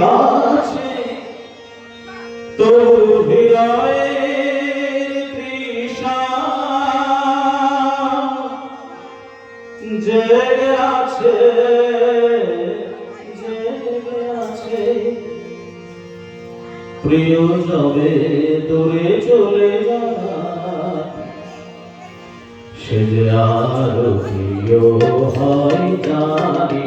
কাছে, তোর হৃদয়ের তৃষা। জেগে আছে জেগে আছে। প্রিয় যাবে দূরে চলে যা। সে যে আরও প্রিয় হয় জানি।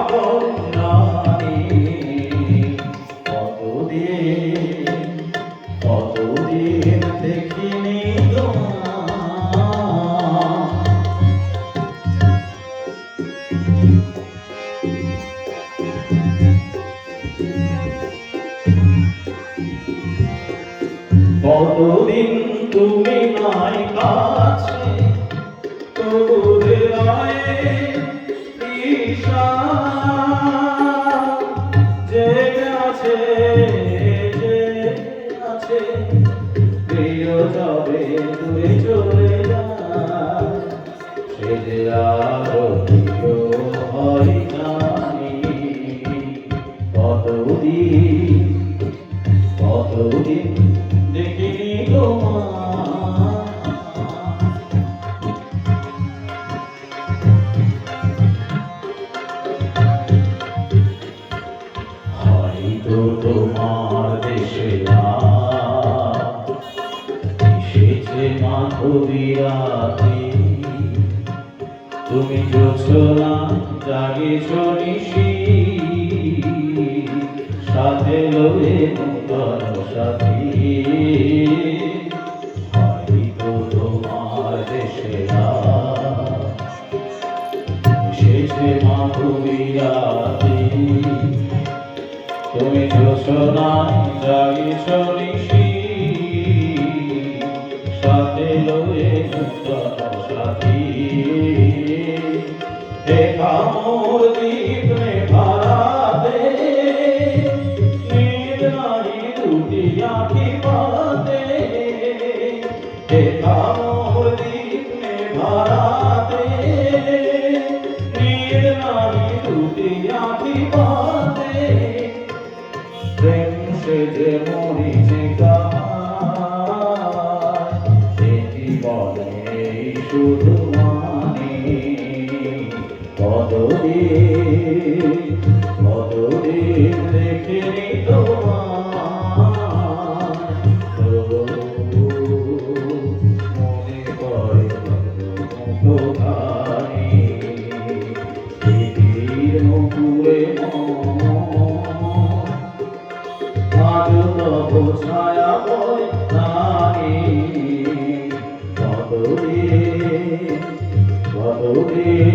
কতদিন তুমি নাই কাছে? তবু আছে প্রিয় যাবে দূরে চলে যায় সে রাত এসেছে মাধবীরাতে তুমি জোছনা জাগেছ নিশি সাথে লোহে নূতন সাথী হয়তো তোমার দেশে রাত। এসেছে মাধবীরাতে তুমি যোচনায় জাগিছ নিশি সাথে লয়ে নূতন সাথী। দেখা মোর দীপ মে ভারাতে নীল নাহি দুটি আঁখি পাতে। দেখা মোর দীপ মে ভারাতে নীল নাহি দুটি আঁখি পাতে। যে মরিচিকা এটি বলে কতদিন দেখিনি ছায়া বই নারী। কদরে কদরে